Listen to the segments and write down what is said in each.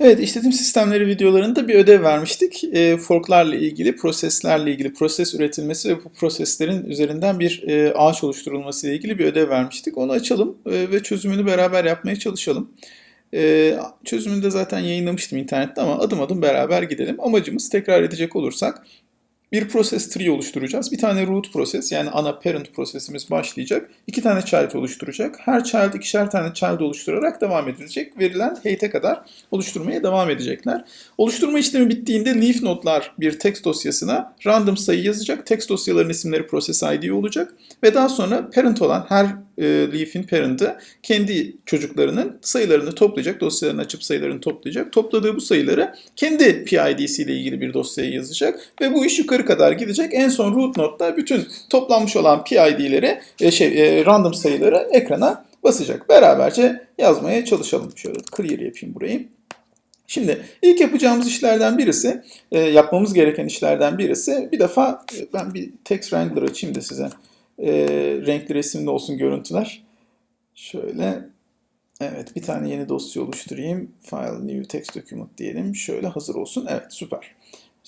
Evet, işletim sistemleri videolarında bir ödev vermiştik. E, forklarla ilgili, proseslerle ilgili, proses üretilmesi ve bu proseslerin üzerinden bir e, ağaç oluşturulması ile ilgili bir ödev vermiştik. Onu açalım e, ve çözümünü beraber yapmaya çalışalım. E, çözümünü de zaten yayınlamıştım internette ama adım adım beraber gidelim. Amacımız tekrar edecek olursak bir proses tree oluşturacağız. Bir tane root proses yani ana parent prosesimiz başlayacak. İki tane child oluşturacak. Her child ikişer tane child oluşturarak devam edilecek. Verilen height'e kadar oluşturmaya devam edecekler. Oluşturma işlemi bittiğinde leaf notlar bir text dosyasına random sayı yazacak. Text dosyaların isimleri process ID olacak. Ve daha sonra parent olan her e, leaf'in parent'ı kendi çocuklarının sayılarını toplayacak. Dosyalarını açıp sayılarını toplayacak. Topladığı bu sayıları kendi PID'si ile ilgili bir dosyaya yazacak. Ve bu iş yukarı kadar gidecek. En son root node'da bütün toplanmış olan PID'leri, e, şey, e, random sayıları ekrana basacak. Beraberce yazmaya çalışalım. Şöyle clear yapayım burayı. Şimdi ilk yapacağımız işlerden birisi, e, yapmamız gereken işlerden birisi bir defa e, ben bir text wrangler açayım da size e, renkli resimli olsun görüntüler. Şöyle evet bir tane yeni dosya oluşturayım. File new text document diyelim. Şöyle hazır olsun. Evet süper.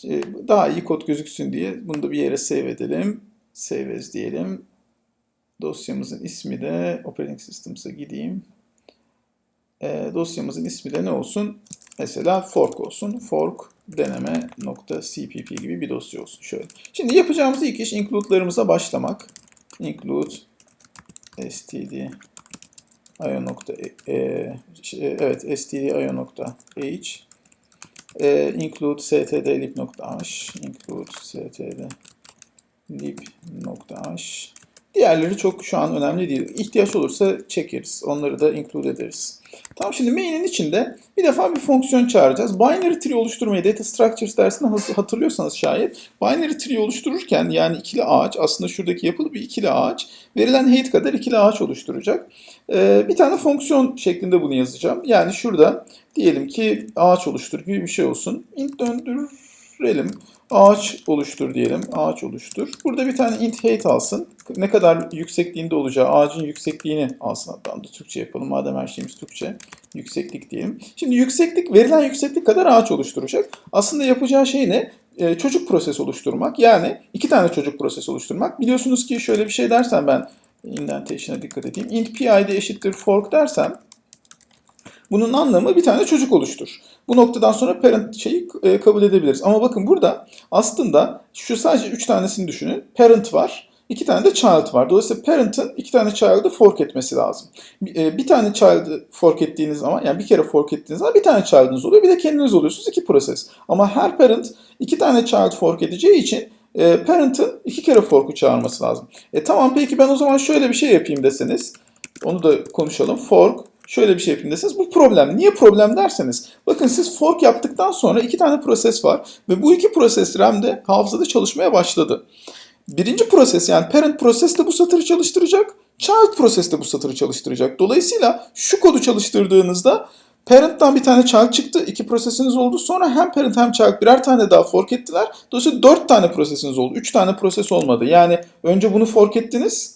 E, daha iyi kod gözüksün diye bunu da bir yere save edelim. Save as diyelim. Dosyamızın ismi de operating systems'a gideyim. E, dosyamızın ismi de ne olsun? Mesela fork olsun. Fork deneme.cpp gibi bir dosya olsun. Şöyle. Şimdi yapacağımız ilk iş include'larımıza başlamak. Include std io nokta e, e, evet std io nokta h e, include std lib nokta h include std lib nokta h Diğerleri çok şu an önemli değil. İhtiyaç olursa çekeriz. Onları da include ederiz. Tamam şimdi main'in içinde bir defa bir fonksiyon çağıracağız. Binary tree oluşturmayı data structures dersinde hatırlıyorsanız şayet binary tree oluştururken yani ikili ağaç aslında şuradaki yapılı bir ikili ağaç verilen height kadar ikili ağaç oluşturacak. Ee, bir tane fonksiyon şeklinde bunu yazacağım. Yani şurada diyelim ki ağaç oluştur gibi bir şey olsun. int döndürelim. Ağaç oluştur diyelim. Ağaç oluştur. Burada bir tane int height alsın. Ne kadar yüksekliğinde olacağı ağacın yüksekliğini alsın hatta da Türkçe yapalım. Madem her şeyimiz Türkçe. Yükseklik diyelim. Şimdi yükseklik verilen yükseklik kadar ağaç oluşturacak. Aslında yapacağı şey ne? Ee, çocuk proses oluşturmak. Yani iki tane çocuk proses oluşturmak. Biliyorsunuz ki şöyle bir şey dersen ben indentation'a dikkat edeyim. int pid eşittir fork dersem bunun anlamı bir tane çocuk oluştur. Bu noktadan sonra parent şeyi e, kabul edebiliriz. Ama bakın burada aslında şu sadece 3 tanesini düşünün. Parent var. iki tane de child var. Dolayısıyla parent'ın iki tane child'ı fork etmesi lazım. Bir, bir tane child'ı fork ettiğiniz zaman yani bir kere fork ettiğiniz zaman bir tane child'ınız oluyor. Bir de kendiniz oluyorsunuz. iki proses. Ama her parent iki tane child fork edeceği için e, parent'ın iki kere fork'u çağırması lazım. E tamam peki ben o zaman şöyle bir şey yapayım deseniz. Onu da konuşalım. Fork şöyle bir şey yapayım deseniz bu problem. Niye problem derseniz bakın siz fork yaptıktan sonra iki tane proses var ve bu iki proses RAM'de hafızada çalışmaya başladı. Birinci proses yani parent proses de bu satırı çalıştıracak. Child proses de bu satırı çalıştıracak. Dolayısıyla şu kodu çalıştırdığınızda Parent'tan bir tane child çıktı. iki prosesiniz oldu. Sonra hem parent hem child birer tane daha fork ettiler. Dolayısıyla dört tane prosesiniz oldu. Üç tane proses olmadı. Yani önce bunu fork ettiniz.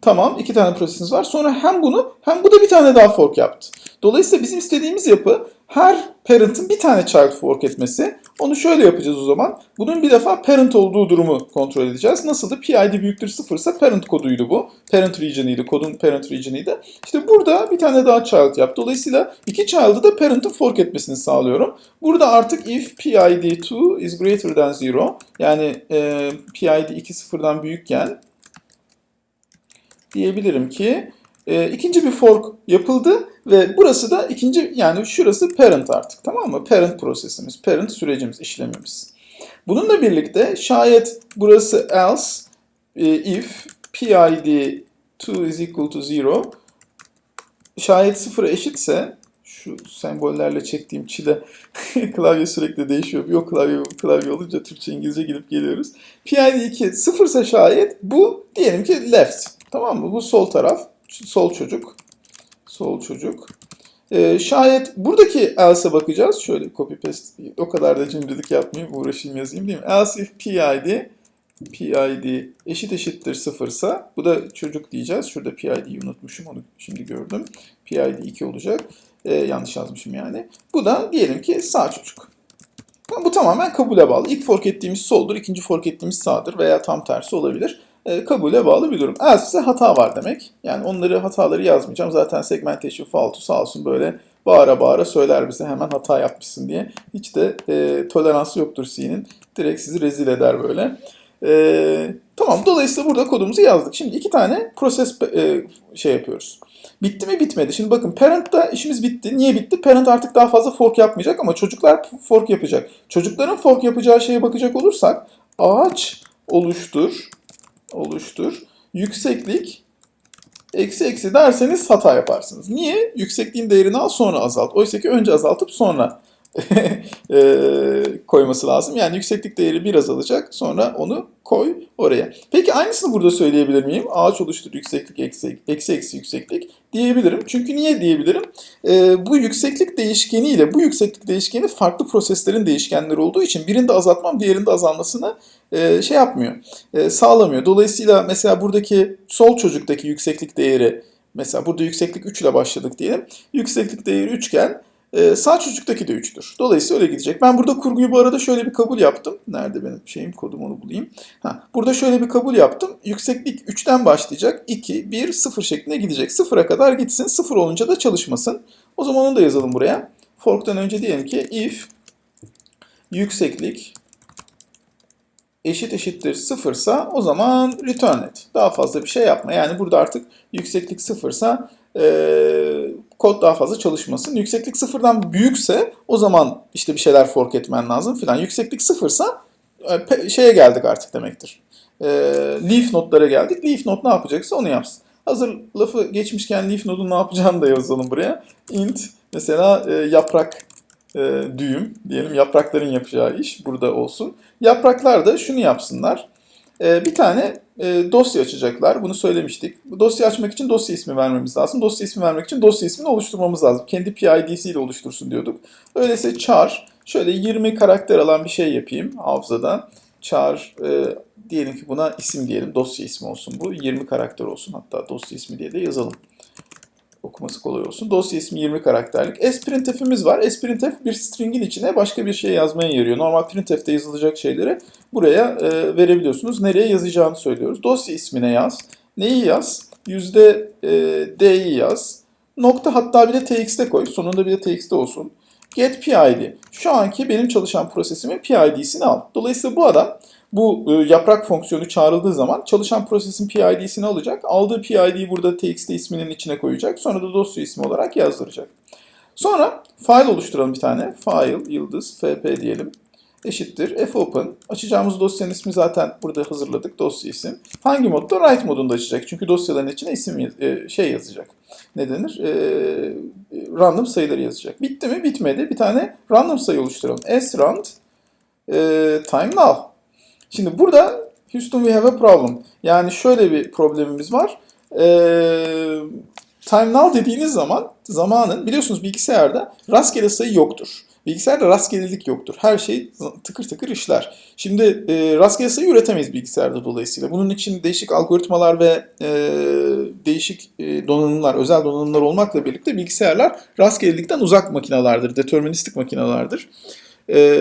Tamam iki tane prosesiniz var. Sonra hem bunu hem bu da bir tane daha fork yaptı. Dolayısıyla bizim istediğimiz yapı her parent'ın bir tane child fork etmesi. Onu şöyle yapacağız o zaman. Bunun bir defa parent olduğu durumu kontrol edeceğiz. Nasıldı? PID büyüktür 0 ise parent koduydu bu. Parent region'ıydı. Kodun parent region'ıydı. İşte burada bir tane daha child yap. Dolayısıyla iki child'ı da parent'ın fork etmesini sağlıyorum. Burada artık if PID2 is greater than 0 yani e, PID 2 sıfırdan büyükken diyebilirim ki e, ikinci bir fork yapıldı ve burası da ikinci yani şurası parent artık tamam mı? Parent prosesimiz, parent sürecimiz, işlemimiz. Bununla birlikte şayet burası else e, if pid 2 is equal to 0 şayet sıfıra eşitse şu sembollerle çektiğim çile klavye sürekli değişiyor. Bir o klavye, klavye olunca Türkçe İngilizce gidip geliyoruz. PID 2 sıfırsa şayet bu diyelim ki left. Tamam mı? Bu sol taraf. Sol çocuk. Sol çocuk. Ee, şayet buradaki else'e bakacağız. Şöyle copy paste o kadar da cimrilik yapmayayım. Uğraşayım yazayım değil mi? Else if PID PID eşit eşittir sıfırsa bu da çocuk diyeceğiz. Şurada PID'yi unutmuşum onu şimdi gördüm. PID 2 olacak. E, yanlış yazmışım yani. Bu da diyelim ki sağ çocuk. Bu tamamen kabule bağlı. İlk fork ettiğimiz soldur, ikinci fork ettiğimiz sağdır veya tam tersi olabilir. E, kabule bağlı bir durum. Else hata var demek. Yani onları hataları yazmayacağım. Zaten segmentation fault'u sağ olsun böyle bağıra bağıra söyler bize hemen hata yapmışsın diye. Hiç de e, toleransı yoktur C'nin. Direkt sizi rezil eder böyle. E, tamam dolayısıyla burada kodumuzu yazdık. Şimdi iki tane proses e, şey yapıyoruz. Bitti mi bitmedi. Şimdi bakın parent'ta işimiz bitti. Niye bitti? Parent artık daha fazla fork yapmayacak ama çocuklar fork yapacak. Çocukların fork yapacağı şeye bakacak olursak ağaç oluştur oluştur. Yükseklik eksi eksi derseniz hata yaparsınız. Niye? Yüksekliğin değerini al sonra azalt. Oysa ki önce azaltıp sonra koyması lazım. Yani yükseklik değeri biraz azalacak. Sonra onu koy oraya. Peki aynısını burada söyleyebilir miyim? Ağaç oluştur yükseklik eksi eksi, eksi yükseklik diyebilirim. Çünkü niye diyebilirim? Eee, bu yükseklik değişkeni ile bu yükseklik değişkeni farklı proseslerin değişkenleri olduğu için birinde azaltmam diğerinde azalmasını eee, şey yapmıyor e, sağlamıyor. Dolayısıyla mesela buradaki sol çocuktaki yükseklik değeri mesela burada yükseklik 3 ile başladık diyelim. Yükseklik değeri 3 iken e, sağ çocuktaki de 3'tür. Dolayısıyla öyle gidecek. Ben burada kurguyu bu arada şöyle bir kabul yaptım. Nerede benim şeyim kodum onu bulayım. Ha, burada şöyle bir kabul yaptım. Yükseklik 3'ten başlayacak. 2, 1, 0 şeklinde gidecek. 0'a kadar gitsin. 0 olunca da çalışmasın. O zaman onu da yazalım buraya. Fork'tan önce diyelim ki if yükseklik eşit eşittir sıfırsa o zaman return et. Daha fazla bir şey yapma. Yani burada artık yükseklik sıfırsa eee kod daha fazla çalışmasın. Yükseklik sıfırdan büyükse o zaman işte bir şeyler fork etmen lazım filan. Yükseklik sıfırsa e, şeye geldik artık demektir. Eee leaf notlara geldik. Leaf not ne yapacaksa onu yapsın. Hazır lafı geçmişken leaf nodun ne yapacağını da yazalım buraya. int mesela e, yaprak e, düğüm diyelim yaprakların yapacağı iş burada olsun. Yapraklar da şunu yapsınlar. E, bir tane e, dosya açacaklar. Bunu söylemiştik. Dosya açmak için dosya ismi vermemiz lazım. Dosya ismi vermek için dosya ismini oluşturmamız lazım. Kendi PID'siyle oluştursun diyorduk. Öyleyse char şöyle 20 karakter alan bir şey yapayım hafızadan. Char e, diyelim ki buna isim diyelim. Dosya ismi olsun bu. 20 karakter olsun. Hatta dosya ismi diye de yazalım okuması kolay olsun. Dosya ismi 20 karakterlik. sprintf'imiz var. sprintf bir string'in içine başka bir şey yazmaya yarıyor. Normal printf'te yazılacak şeyleri buraya e, verebiliyorsunuz. Nereye yazacağını söylüyoruz. Dosya ismine yaz. Neyi yaz? Yüzde e, D'yi yaz. Nokta hatta bir de txt'e koy. Sonunda bir de txt'e olsun. Get PID. Şu anki benim çalışan prosesimin PID'sini al. Dolayısıyla bu adam bu e, yaprak fonksiyonu çağrıldığı zaman çalışan prosesin PID'sini alacak. Aldığı PID'yi burada txt isminin içine koyacak. Sonra da dosya ismi olarak yazdıracak. Sonra file oluşturalım bir tane. File yıldız fp diyelim. Eşittir fopen. Açacağımız dosyanın ismi zaten burada hazırladık. Dosya isim. Hangi modda? Write modunda açacak. Çünkü dosyaların içine isim e, şey yazacak. Ne denir? E, random sayıları yazacak. Bitti mi? Bitmedi. Bir tane random sayı oluşturalım. srand e, time now. Şimdi burada Houston we have a problem. Yani şöyle bir problemimiz var. Ee, time now dediğiniz zaman zamanın biliyorsunuz bilgisayarda rastgele sayı yoktur. Bilgisayarda rastgelelik yoktur. Her şey tıkır tıkır işler. Şimdi e, rastgele sayı üretemeyiz bilgisayarda dolayısıyla. Bunun için değişik algoritmalar ve e, değişik e, donanımlar, özel donanımlar olmakla birlikte bilgisayarlar rastgelelikten uzak makinelerdir, deterministik makinelerdir. E,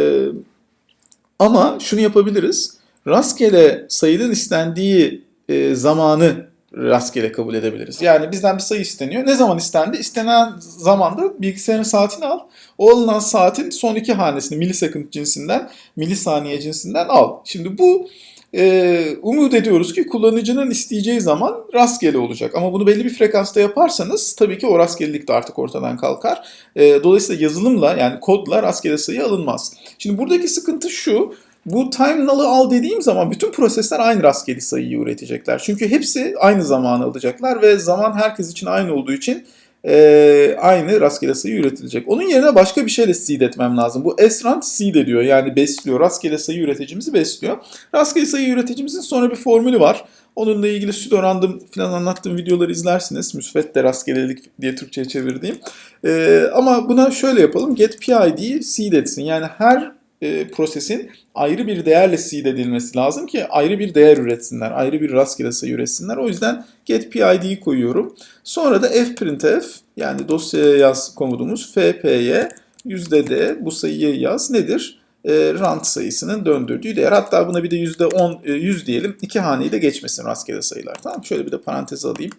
ama şunu yapabiliriz. Rastgele sayının istendiği e, zamanı rastgele kabul edebiliriz. Yani bizden bir sayı isteniyor. Ne zaman istendi? İstenen zamanda bilgisayarın saatini al. O alınan saatin son iki hanesini millisecond cinsinden, milisaniye cinsinden al. Şimdi bu e, umut ediyoruz ki kullanıcının isteyeceği zaman rastgele olacak. Ama bunu belli bir frekansta yaparsanız tabii ki o rastgelelik de artık ortadan kalkar. E, dolayısıyla yazılımla yani kodla rastgele sayı alınmaz. Şimdi buradaki sıkıntı şu. Bu time null'ı al dediğim zaman bütün prosesler aynı rastgele sayıyı üretecekler. Çünkü hepsi aynı zamanı alacaklar ve zaman herkes için aynı olduğu için e, aynı rastgele sayı üretilecek. Onun yerine başka bir şeyle seed etmem lazım. Bu srand seed ediyor yani besliyor. Rastgele sayı üreticimizi besliyor. Rastgele sayı üreticimizin sonra bir formülü var. Onunla ilgili pseudo random falan anlattığım videoları izlersiniz. Müsvet de rastgelelik diye Türkçe'ye çevirdiğim. E, ama buna şöyle yapalım. Get PID'yi seed etsin. Yani her e, prosesin ayrı bir değerle seed edilmesi lazım ki ayrı bir değer üretsinler. Ayrı bir rastgele sayı üretsinler. O yüzden get PID'yi koyuyorum. Sonra da fprintf yani dosyaya yaz komudumuz fp'ye yüzde d bu sayıyı yaz nedir? E, rant sayısının döndürdüğü değer. Hatta buna bir de yüzde 10, e, 100 diyelim. iki haneyi de geçmesin rastgele sayılar. Tamam Şöyle bir de parantez alayım.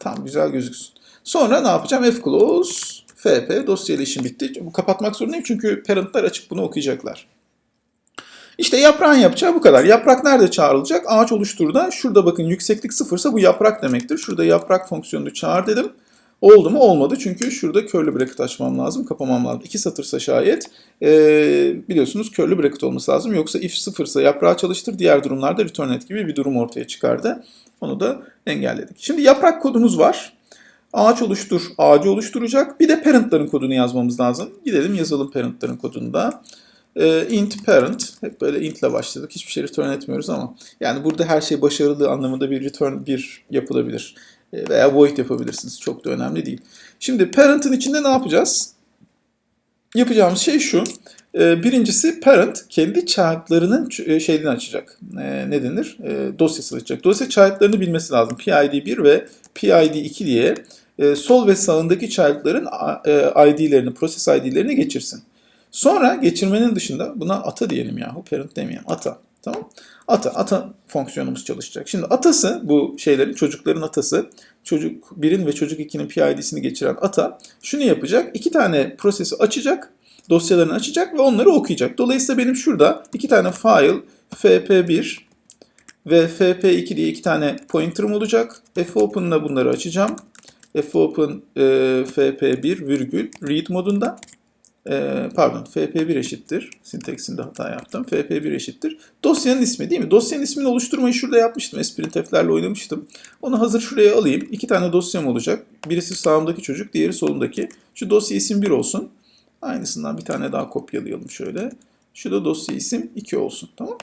Tam güzel gözüksün. Sonra ne yapacağım? fclose fp dosyayla işim bitti. Bu kapatmak zorundayım çünkü parentlar açıp bunu okuyacaklar. İşte yaprağın yapacağı bu kadar. Yaprak nerede çağrılacak? Ağaç oluşturda. Şurada bakın yükseklik sıfırsa bu yaprak demektir. Şurada yaprak fonksiyonunu çağır dedim. Oldu mu? Olmadı. Çünkü şurada curly bracket açmam lazım, kapamam lazım. İki satırsa şayet ee, biliyorsunuz curly bracket olması lazım. Yoksa if sıfırsa yaprağı çalıştır, diğer durumlarda return et gibi bir durum ortaya çıkardı. Onu da engelledik. Şimdi yaprak kodumuz var. Ağaç oluştur, ağacı oluşturacak. Bir de parentların kodunu yazmamız lazım. Gidelim yazalım parentların kodunu da. Ee, int parent, hep böyle int ile başladık. Hiçbir şey return etmiyoruz ama yani burada her şey başarılı anlamında bir return bir yapılabilir. Ee, veya void yapabilirsiniz. Çok da önemli değil. Şimdi parent'ın içinde ne yapacağız? Yapacağımız şey şu. Ee, birincisi parent kendi child'larının ç- şeyini açacak. Ne denir? Ee, dosyası açacak. Dolayısıyla child'larını bilmesi lazım. PID 1 ve PID 2 diye e, sol ve sağındaki child'ların e, ID'lerini, proses ID'lerini geçirsin. Sonra geçirmenin dışında buna ata diyelim yahu parent demeyelim ata. Tamam. Ata, ata fonksiyonumuz çalışacak. Şimdi atası bu şeylerin çocukların atası çocuk 1'in ve çocuk 2'nin PID'sini geçiren ata şunu yapacak. iki tane prosesi açacak, dosyalarını açacak ve onları okuyacak. Dolayısıyla benim şurada iki tane file fp1 ve fp2 diye iki tane pointer'ım olacak. fopen'la bunları açacağım. Fopen e, fp1 virgül read modunda. E, pardon fp1 eşittir. Sintaksinde hata yaptım. fp1 eşittir. Dosyanın ismi değil mi? Dosyanın ismini oluşturmayı şurada yapmıştım. Sprintf'lerle oynamıştım. Onu hazır şuraya alayım. İki tane dosyam olacak. Birisi sağımdaki çocuk, diğeri solumdaki. Şu dosya isim 1 olsun. Aynısından bir tane daha kopyalayalım şöyle. Şu da dosya isim 2 olsun. Tamam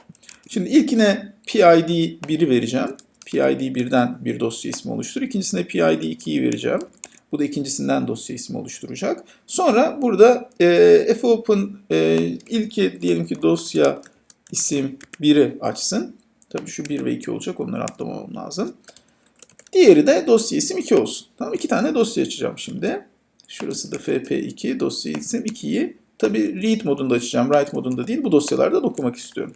Şimdi ilkine PID 1'i vereceğim. PID 1'den bir dosya ismi oluştur. İkincisine PID 2'yi vereceğim. Bu da ikincisinden dosya ismi oluşturacak. Sonra burada e, fopen e, ilki diyelim ki dosya isim 1'i açsın. Tabii şu 1 ve 2 olacak. Onları atlamamam lazım. Diğeri de dosya isim 2 olsun. Tamam iki tane dosya açacağım şimdi. Şurası da fp2 dosya isim 2'yi tabii read modunda açacağım. Write modunda değil. Bu dosyalardan okumak istiyorum.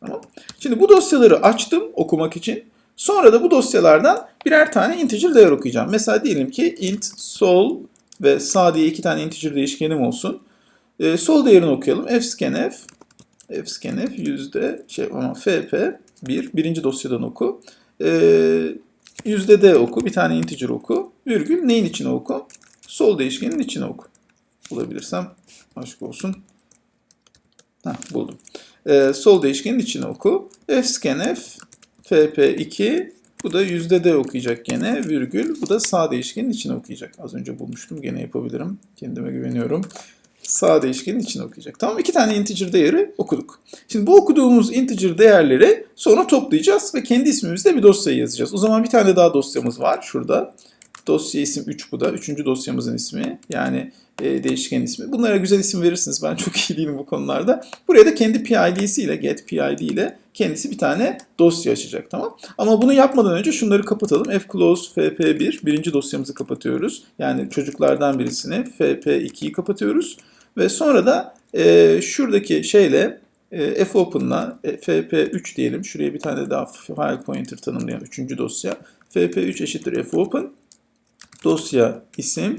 Tamam. Şimdi bu dosyaları açtım okumak için. Sonra da bu dosyalardan birer tane integer değer okuyacağım. Mesela diyelim ki int sol ve sağ diye iki tane integer değişkenim olsun. Ee, sol değerini okuyalım. fscanf fscanf yüzde şey ama fp 1 birinci dosyadan oku. Ee, yüzde d oku. Bir tane integer oku. Virgül neyin içine oku? Sol değişkenin içine oku. Bulabilirsem aşk olsun. Heh, buldum. Ee, sol değişkenin içine oku. fscanf fp2 bu da yüzde d okuyacak gene virgül. Bu da sağ değişkenin içine okuyacak. Az önce bulmuştum. Gene yapabilirim. Kendime güveniyorum. Sağ değişkenin içine okuyacak. Tamam iki tane integer değeri okuduk. Şimdi bu okuduğumuz integer değerleri sonra toplayacağız ve kendi ismimizde bir dosyayı yazacağız. O zaman bir tane daha dosyamız var şurada. Dosya isim 3 bu da. Üçüncü dosyamızın ismi. Yani e, değişken ismi. Bunlara güzel isim verirsiniz. Ben çok iyi değilim bu konularda. Buraya da kendi PID'siyle, get PID ile kendisi bir tane dosya açacak. Tamam. Ama bunu yapmadan önce şunları kapatalım. fclose fp1 birinci dosyamızı kapatıyoruz. Yani çocuklardan birisini fp2'yi kapatıyoruz. Ve sonra da e, şuradaki şeyle e, fopen'la e, fp3 diyelim. Şuraya bir tane daha file pointer tanımlayan üçüncü dosya. fp3 eşittir fopen dosya isim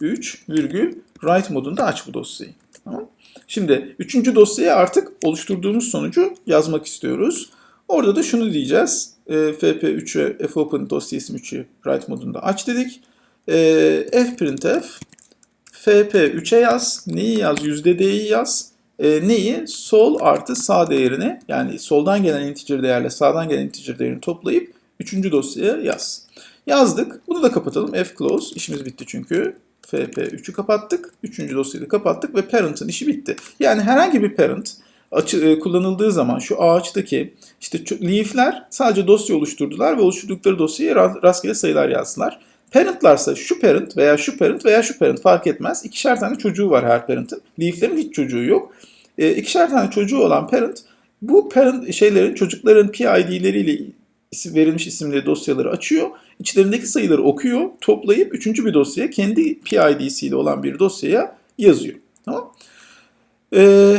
3 virgül write modunda aç bu dosyayı. Tamam. Şimdi üçüncü dosyaya artık oluşturduğumuz sonucu yazmak istiyoruz. Orada da şunu diyeceğiz. E, fp3'e fopen dosya isim 3'ü write modunda aç dedik. E, fprintf fp3'e yaz. Neyi yaz? D'yi yaz. E, neyi? Sol artı sağ değerini yani soldan gelen integer değerle sağdan gelen integer değerini toplayıp üçüncü dosyaya yaz. Yazdık. Bunu da kapatalım. fclose. İşimiz bitti çünkü. fp3'ü kapattık. Üçüncü dosyayı da kapattık ve parent'ın işi bitti. Yani herhangi bir parent açı, e, kullanıldığı zaman şu ağaçtaki işte leaf'ler sadece dosya oluşturdular ve oluşturdukları dosyaya rastgele sayılar yazdılar. Parent'larsa şu parent veya şu parent veya şu parent fark etmez. İkişer tane çocuğu var her parent'ın. Leaf'lerin hiç çocuğu yok. E, ikişer tane çocuğu olan parent bu parent şeylerin çocukların PID'leriyle verilmiş isimli dosyaları açıyor. İçlerindeki sayıları okuyor, toplayıp üçüncü bir dosyaya kendi PID'siyle olan bir dosyaya yazıyor. Tamam? Ee,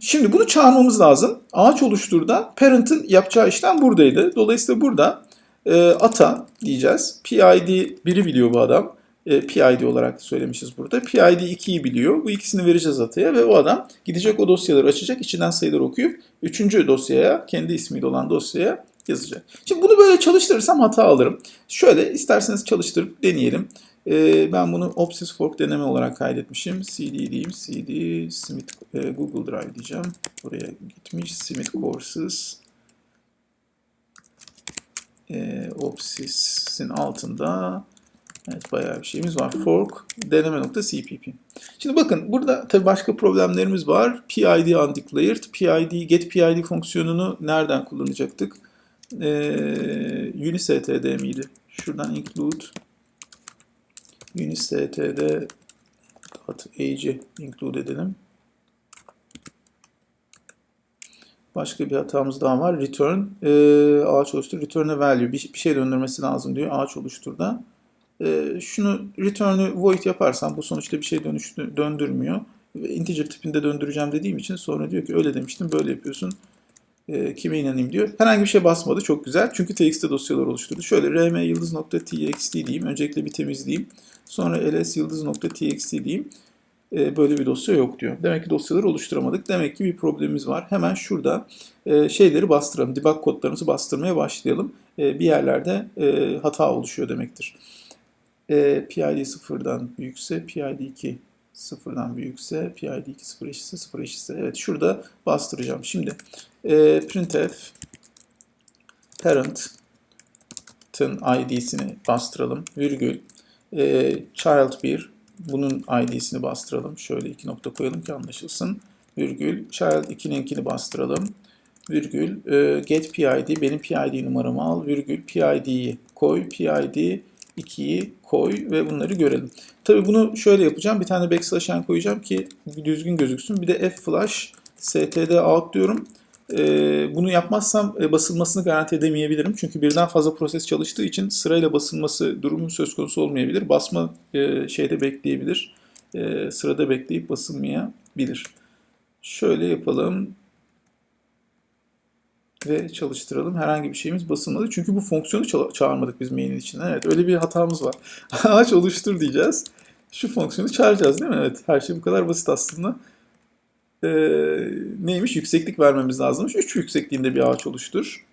şimdi bunu çağırmamız lazım. Ağaç oluşturda parent'ın yapacağı işlem buradaydı. Dolayısıyla burada e, ata diyeceğiz. PID 1'i biliyor bu adam. E, PID olarak söylemişiz burada. PID 2'yi biliyor. Bu ikisini vereceğiz ataya ve o adam gidecek o dosyaları açacak, içinden sayıları okuyup üçüncü dosyaya, kendi ismiyle olan dosyaya yazacak. Şimdi bunu böyle çalıştırırsam hata alırım. Şöyle isterseniz çalıştırıp deneyelim. Ee, ben bunu Opsys Fork deneme olarak kaydetmişim. CD diyeyim. CD Smith e, Google Drive diyeceğim. Buraya gitmiş. Smith Courses e, Opsys'in altında Evet bayağı bir şeyimiz var. Fork deneme.cpp. Şimdi bakın burada tabii başka problemlerimiz var. PID undeclared, PID, get PID fonksiyonunu nereden kullanacaktık? Ee, unicstd miydi? Şuradan include unicstd age'i include edelim. Başka bir hatamız daha var. Return e, ağaç oluştur. Return a value. Bir, bir şey döndürmesi lazım diyor ağaç oluşturda. E, şunu return'ü void yaparsam bu sonuçta bir şey dönüştü, döndürmüyor. Integer tipinde döndüreceğim dediğim için sonra diyor ki öyle demiştim böyle yapıyorsun. E, kime inanayım diyor. Herhangi bir şey basmadı. Çok güzel. Çünkü txt dosyalar oluşturdu. Şöyle rm yıldız.txt diyeyim. Öncelikle bir temizleyeyim. Sonra ls yıldız.txt diyeyim. E, böyle bir dosya yok diyor. Demek ki dosyaları oluşturamadık. Demek ki bir problemimiz var. Hemen şurada e, şeyleri bastıralım. Debug kodlarımızı bastırmaya başlayalım. E, bir yerlerde e, hata oluşuyor demektir. E, PID sıfırdan büyükse PID 2 sıfırdan büyükse PID 2 sıfır eşitse sıfır eşitse. Evet şurada bastıracağım. Şimdi e, printf parent'ın id'sini bastıralım. Virgül e, child 1 bunun id'sini bastıralım. Şöyle iki nokta koyalım ki anlaşılsın. Virgül child 2'ninkini bastıralım. Virgül e, get PID benim PID numaramı al. Virgül PID'yi koy. PID 2'yi koy ve bunları görelim. Tabi bunu şöyle yapacağım. Bir tane backslash n koyacağım ki düzgün gözüksün. Bir de f flash std out diyorum. Ee, bunu yapmazsam e, basılmasını garanti edemeyebilirim. Çünkü birden fazla proses çalıştığı için sırayla basılması durumu söz konusu olmayabilir. Basma e, şeyde bekleyebilir. E, sırada bekleyip basılmayabilir. Şöyle yapalım ve çalıştıralım. Herhangi bir şeyimiz basılmadı. Çünkü bu fonksiyonu ça- çağırmadık biz main'in içinden. Evet öyle bir hatamız var. Ağaç oluştur diyeceğiz. Şu fonksiyonu çağıracağız değil mi? Evet her şey bu kadar basit aslında. Ee, neymiş? Yükseklik vermemiz lazımmış. 3 yüksekliğinde bir ağaç oluştur.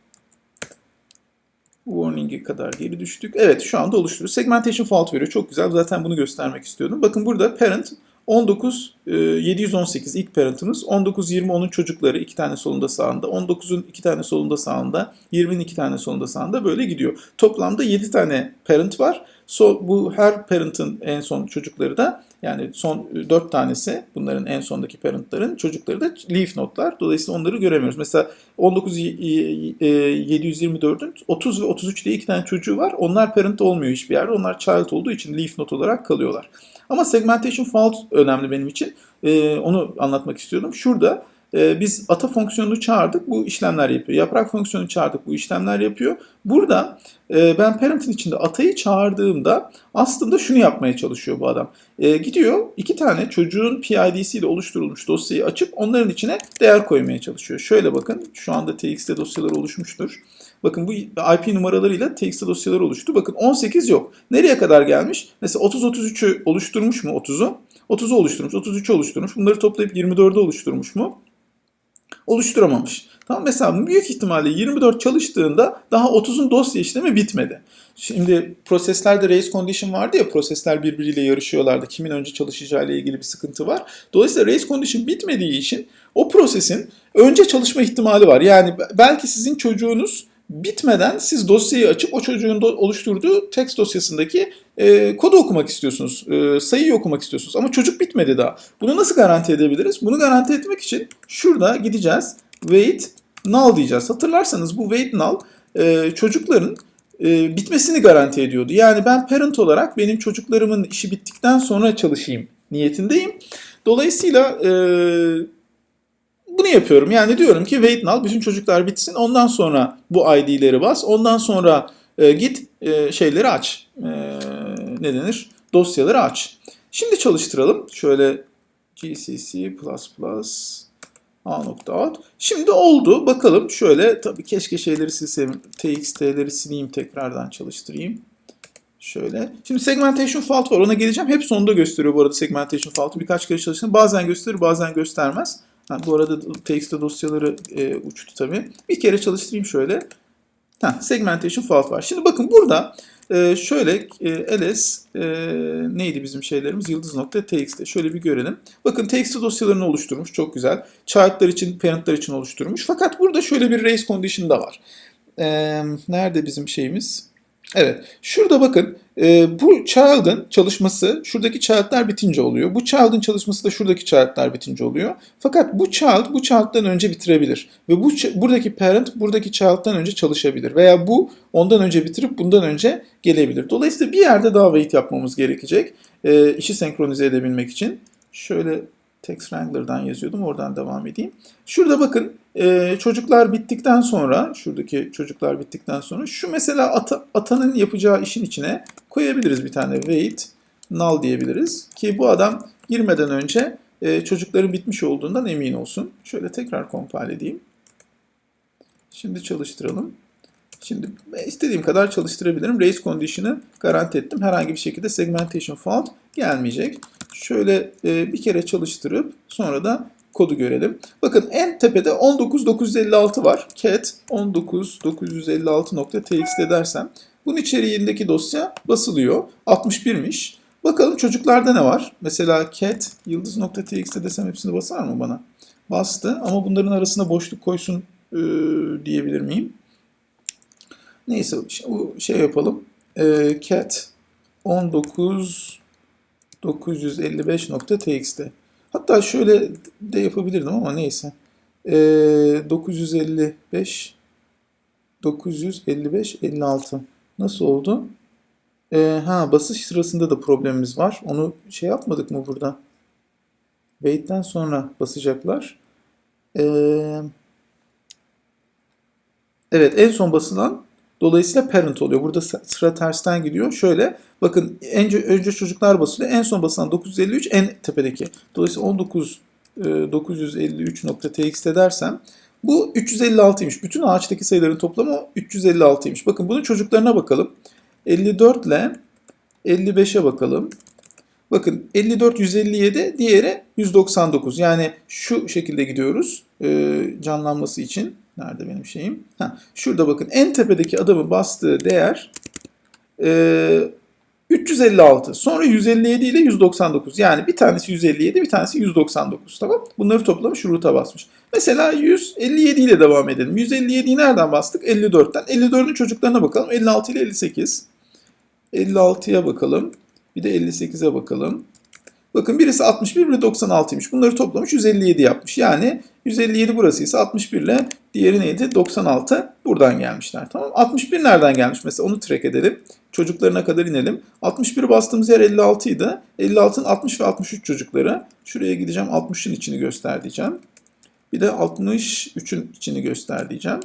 Warning'e kadar geri düştük. Evet şu anda oluşturuyor. Segmentation fault veriyor. Çok güzel. Zaten bunu göstermek istiyordum. Bakın burada parent 19 718 ilk parent'ımız. 19 20 onun çocukları iki tane solunda sağında. 19'un iki tane solunda sağında. 20'nin iki tane solunda sağında böyle gidiyor. Toplamda 7 tane parent var. So, bu her parent'ın en son çocukları da yani son 4 tanesi bunların en sondaki parent'ların çocukları da leaf notlar. Dolayısıyla onları göremiyoruz. Mesela 19 724'ün 30 ve 33 diye iki tane çocuğu var. Onlar parent olmuyor hiçbir yerde. Onlar child olduğu için leaf not olarak kalıyorlar. Ama segmentation fault önemli benim için. Ee, onu anlatmak istiyordum. Şurada e, biz ata fonksiyonunu çağırdık. Bu işlemler yapıyor. Yaprak fonksiyonunu çağırdık. Bu işlemler yapıyor. Burada e, ben parent'in içinde atayı çağırdığımda aslında şunu yapmaya çalışıyor bu adam. E, gidiyor iki tane çocuğun PID'si ile oluşturulmuş dosyayı açıp onların içine değer koymaya çalışıyor. Şöyle bakın şu anda TXT dosyaları oluşmuştur. Bakın bu IP numaralarıyla TXT dosyaları oluştu. Bakın 18 yok. Nereye kadar gelmiş? Mesela 30-33'ü oluşturmuş mu 30'u? 30'u oluşturmuş, 33'ü oluşturmuş. Bunları toplayıp 24'ü oluşturmuş mu? Oluşturamamış. Tamam mesela büyük ihtimalle 24 çalıştığında daha 30'un dosya işlemi bitmedi. Şimdi proseslerde race condition vardı ya prosesler birbiriyle yarışıyorlardı. Kimin önce çalışacağı ile ilgili bir sıkıntı var. Dolayısıyla race condition bitmediği için o prosesin önce çalışma ihtimali var. Yani belki sizin çocuğunuz bitmeden siz dosyayı açıp o çocuğun do- oluşturduğu text dosyasındaki e, kodu okumak istiyorsunuz. E, sayıyı okumak istiyorsunuz. Ama çocuk bitmedi daha. Bunu nasıl garanti edebiliriz? Bunu garanti etmek için şurada gideceğiz. Wait null diyeceğiz. Hatırlarsanız bu wait null e, çocukların e, bitmesini garanti ediyordu. Yani ben parent olarak benim çocuklarımın işi bittikten sonra çalışayım niyetindeyim. Dolayısıyla e, bunu yapıyorum. Yani diyorum ki wait null bütün çocuklar bitsin. Ondan sonra bu ID'leri bas. Ondan sonra e, git e, şeyleri aç. E, ne denir? Dosyaları aç. Şimdi çalıştıralım. Şöyle gcc++ a.out. Şimdi oldu. Bakalım şöyle tabii keşke şeyleri silsem. txt'leri sileyim tekrardan çalıştırayım. Şöyle. Şimdi segmentation fault var. Ona geleceğim. Hep sonunda gösteriyor bu arada segmentation fault'u. Birkaç kere çalıştım. Bazen gösterir, bazen göstermez. Ha, bu arada txt dosyaları e, uçtu tabii. Bir kere çalıştırayım şöyle. Ha, segmentation fault var. Şimdi bakın burada e, şöyle e, ls e, neydi bizim şeylerimiz? Yıldız.txt. Şöyle bir görelim. Bakın txt dosyalarını oluşturmuş. Çok güzel. Child'lar için, parent'lar için oluşturmuş. Fakat burada şöyle bir race condition da var. E, nerede bizim şeyimiz? Evet. Şurada bakın e, bu child'ın çalışması şuradaki child'lar bitince oluyor. Bu child'ın çalışması da şuradaki child'lar bitince oluyor. Fakat bu child bu child'dan önce bitirebilir. Ve bu buradaki parent buradaki child'dan önce çalışabilir. Veya bu ondan önce bitirip bundan önce gelebilir. Dolayısıyla bir yerde daha wait yapmamız gerekecek. E, işi senkronize edebilmek için. Şöyle Text Wrangler'dan yazıyordum. Oradan devam edeyim. Şurada bakın e, çocuklar bittikten sonra, şuradaki çocuklar bittikten sonra şu mesela ata, atanın yapacağı işin içine koyabiliriz bir tane wait null diyebiliriz. Ki bu adam girmeden önce e, çocukların bitmiş olduğundan emin olsun. Şöyle tekrar compile edeyim. Şimdi çalıştıralım. Şimdi istediğim kadar çalıştırabilirim. Race condition'ı garanti ettim. Herhangi bir şekilde segmentation fault gelmeyecek. Şöyle e, bir kere çalıştırıp sonra da kodu görelim. Bakın en tepede 19956 var. cat 19956.txt dersem bunun içeriğindeki dosya basılıyor. 61'miş. Bakalım çocuklarda ne var? Mesela cat yıldız.txt desem hepsini basar mı bana? Bastı ama bunların arasında boşluk koysun e, diyebilir miyim? Neyse şey yapalım. E, cat 19 955.txt. Hatta şöyle de yapabilirdim ama neyse. E, 955 955 56 nasıl oldu? E, ha basış sırasında da problemimiz var. Onu şey yapmadık mı burada? Wait'ten sonra basacaklar. E, evet en son basılan Dolayısıyla parent oluyor. Burada sıra tersten gidiyor. Şöyle bakın önce, önce çocuklar basılıyor. En son basılan 953 en tepedeki. Dolayısıyla 19 953.txt dersem bu 356'ymış. Bütün ağaçtaki sayıların toplamı 356'ymış. Bakın bunun çocuklarına bakalım. 54 ile 55'e bakalım. Bakın 54 157 diğeri 199. Yani şu şekilde gidiyoruz e, canlanması için. Nerede benim şeyim? Ha, şurada bakın en tepedeki adamın bastığı değer e, 356. Sonra 157 ile 199. Yani bir tanesi 157, bir tanesi 199. Tamam? Bunları toplamış root'a basmış. Mesela 157 ile devam edelim. 157'yi nereden bastık? 54'ten. 54'ün çocuklarına bakalım. 56 ile 58. 56'ya bakalım. Bir de 58'e bakalım. Bakın birisi 61, biri 96'ymış. Bunları toplamış 157 yapmış. Yani 157 burası ise 61 ile diğeri neydi? 96 buradan gelmişler. Tamam 61 nereden gelmiş mesela onu track edelim. Çocuklarına kadar inelim. 61'i bastığımız yer 56 idi. 56'ın 60 ve 63 çocukları. Şuraya gideceğim 60'ın içini göster diyeceğim. Bir de 63'ün içini göster diyeceğim.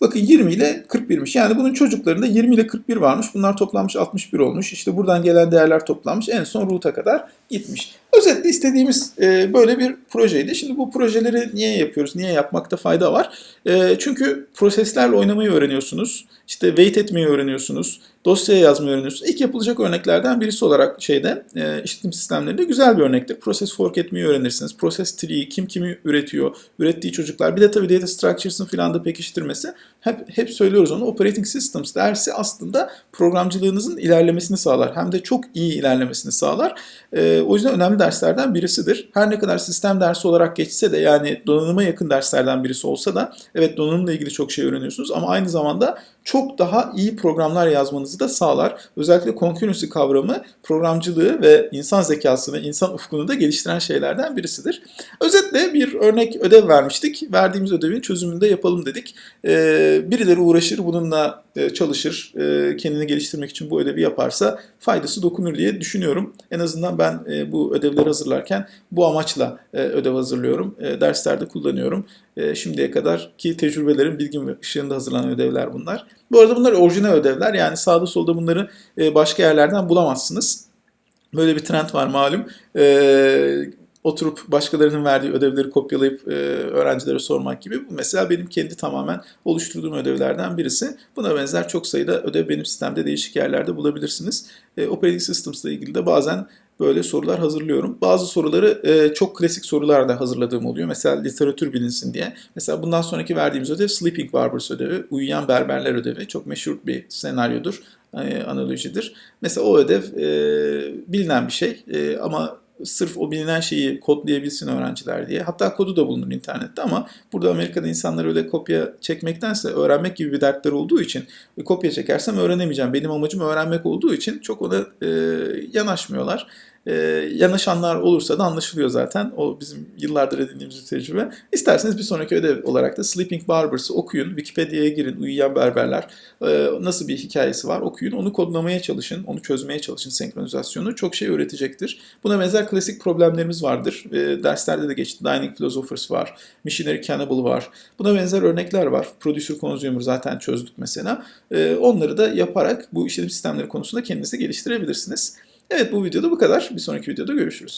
Bakın 20 ile 41'miş. Yani bunun çocuklarında 20 ile 41 varmış. Bunlar toplanmış 61 olmuş. İşte buradan gelen değerler toplanmış. En son root'a kadar gitmiş. Özetle istediğimiz e, böyle bir projeydi. Şimdi bu projeleri niye yapıyoruz? Niye yapmakta fayda var? E, çünkü proseslerle oynamayı öğreniyorsunuz. İşte wait etmeyi öğreniyorsunuz. Dosyaya yazmayı öğreniyorsunuz. İlk yapılacak örneklerden birisi olarak şeyde e, işletim sistemlerinde güzel bir örnektir. Proses fork etmeyi öğrenirsiniz. Proses tree'yi kim kimi üretiyor, ürettiği çocuklar. Bir de tabii data structures'ın filan da pekiştirmesi. Hep, hep söylüyoruz onu. Operating Systems dersi aslında programcılığınızın ilerlemesini sağlar. Hem de çok iyi ilerlemesini sağlar. E, o yüzden önemli derslerden birisidir. Her ne kadar sistem dersi olarak geçse de yani donanıma yakın derslerden birisi olsa da evet donanımla ilgili çok şey öğreniyorsunuz ama aynı zamanda çok daha iyi programlar yazmanızı da sağlar. Özellikle concurrency kavramı programcılığı ve insan zekasını, insan ufkunu da geliştiren şeylerden birisidir. Özetle bir örnek ödev vermiştik. Verdiğimiz ödevin çözümünü de yapalım dedik. Ee, birileri uğraşır bununla e, çalışır, e, kendini geliştirmek için bu ödevi yaparsa faydası dokunur diye düşünüyorum. En azından ben e, bu ödevleri hazırlarken bu amaçla ödev hazırlıyorum. Derslerde kullanıyorum. Şimdiye kadar ki tecrübelerim bilgim ışığında hazırlanan ödevler bunlar. Bu arada bunlar orijinal ödevler. Yani sağda solda bunları başka yerlerden bulamazsınız. Böyle bir trend var malum. E, oturup başkalarının verdiği ödevleri kopyalayıp e, öğrencilere sormak gibi. Bu mesela benim kendi tamamen oluşturduğum ödevlerden birisi. Buna benzer çok sayıda ödev benim sistemde değişik yerlerde bulabilirsiniz. E, Operating Systems ile ilgili de bazen böyle sorular hazırlıyorum. Bazı soruları e, çok klasik sorular da hazırladığım oluyor. Mesela literatür bilinsin diye. Mesela bundan sonraki verdiğimiz ödev Sleeping Barbers ödevi, uyuyan berberler ödevi. Çok meşhur bir senaryodur, e, analojidir. Mesela o ödev e, bilinen bir şey e, ama sırf o bilinen şeyi kodlayabilsin öğrenciler diye. Hatta kodu da bulunur internette ama burada Amerika'da insanlar öyle kopya çekmektense öğrenmek gibi bir dertleri olduğu için e, kopya çekersem öğrenemeyeceğim. Benim amacım öğrenmek olduğu için çok ona e, yanaşmıyorlar. E, yanaşanlar olursa da anlaşılıyor zaten. O bizim yıllardır edindiğimiz bir tecrübe. İsterseniz bir sonraki ödev olarak da Sleeping Barbers'ı okuyun. Wikipedia'ya girin. Uyuyan berberler. E, nasıl bir hikayesi var okuyun. Onu kodlamaya çalışın. Onu çözmeye çalışın senkronizasyonu. Çok şey öğretecektir. Buna benzer klasik problemlerimiz vardır. E, derslerde de geçti. Dining Philosophers var. Missionary Cannibal var. Buna benzer örnekler var. Producer Consumer zaten çözdük mesela. E, onları da yaparak bu işletim sistemleri konusunda kendinizi geliştirebilirsiniz. Evet bu videoda bu kadar. Bir sonraki videoda görüşürüz.